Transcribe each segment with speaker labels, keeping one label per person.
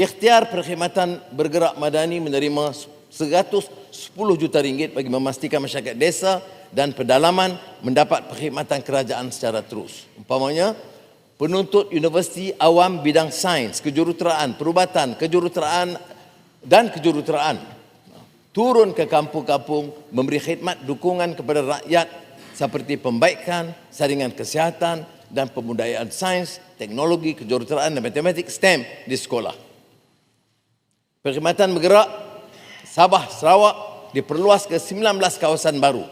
Speaker 1: Ikhtiar Perkhidmatan Bergerak Madani menerima 110 juta ringgit bagi memastikan masyarakat desa dan pedalaman mendapat perkhidmatan kerajaan secara terus. Umpamanya, penuntut universiti awam bidang sains, kejuruteraan, perubatan, kejuruteraan dan kejuruteraan turun ke kampung-kampung memberi khidmat dukungan kepada rakyat seperti pembaikan, saringan kesihatan dan pembudayaan sains, teknologi, kejuruteraan dan matematik STEM di sekolah. Perkhidmatan bergerak Sabah Sarawak diperluas ke 19 kawasan baru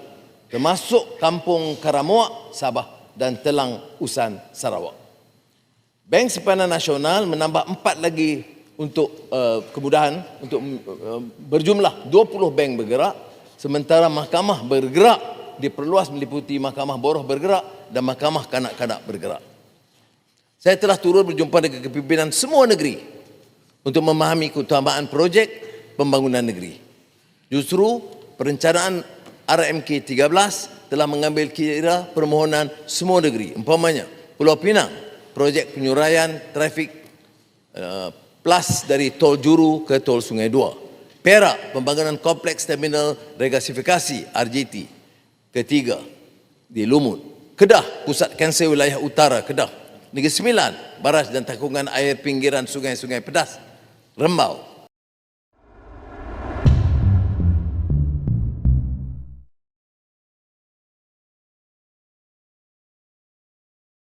Speaker 1: termasuk Kampung Karamuak Sabah dan Telang Usan Sarawak. Bank Simpanan Nasional menambah empat lagi untuk uh, kemudahan untuk uh, berjumlah 20 bank bergerak sementara mahkamah bergerak diperluas meliputi mahkamah boroh bergerak dan mahkamah kanak-kanak bergerak. Saya telah turun berjumpa dengan kepimpinan semua negeri untuk memahami keutamaan projek pembangunan negeri. Justru perencanaan RMK 13 telah mengambil kira permohonan semua negeri. Umpamanya Pulau Pinang, projek penyuraian trafik uh, plus dari tol Juru ke tol Sungai Dua. Perak, pembangunan kompleks terminal regasifikasi RJT. Ketiga, di Lumut. Kedah, pusat kanser wilayah utara Kedah. Negeri Sembilan, baras dan takungan air pinggiran sungai-sungai pedas. ramal.